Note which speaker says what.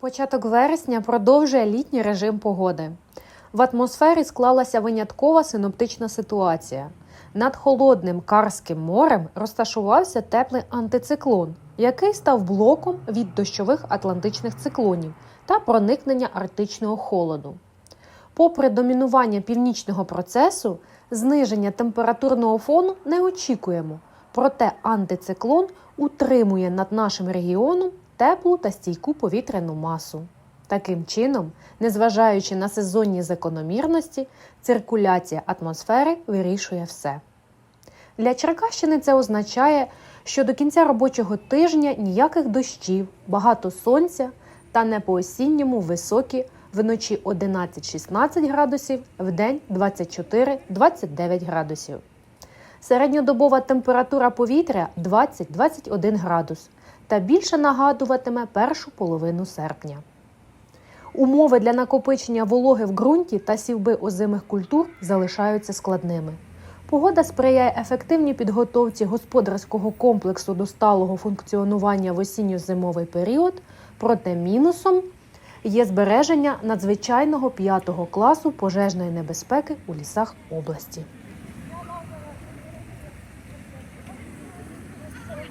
Speaker 1: Початок вересня продовжує літній режим погоди. В атмосфері склалася виняткова синоптична ситуація. Над холодним Карським морем розташувався теплий антициклон, який став блоком від дощових атлантичних циклонів та проникнення арктичного холоду. Попри домінування північного процесу, зниження температурного фону не очікуємо, проте антициклон утримує над нашим регіоном теплу та стійку повітряну масу. Таким чином, незважаючи на сезонні закономірності, циркуляція атмосфери вирішує все. Для Черкащини це означає, що до кінця робочого тижня ніяких дощів, багато сонця та не по осінньому високі вночі 11-16 градусів, вдень 24-29 градусів. Середньодобова температура повітря 20-21 градус та більше нагадуватиме першу половину серпня. Умови для накопичення вологи в ґрунті та сівби озимих культур залишаються складними. Погода сприяє ефективній підготовці господарського комплексу до сталого функціонування в осінньо-зимовий період, проте мінусом є збереження надзвичайного п'ятого класу пожежної небезпеки у лісах області.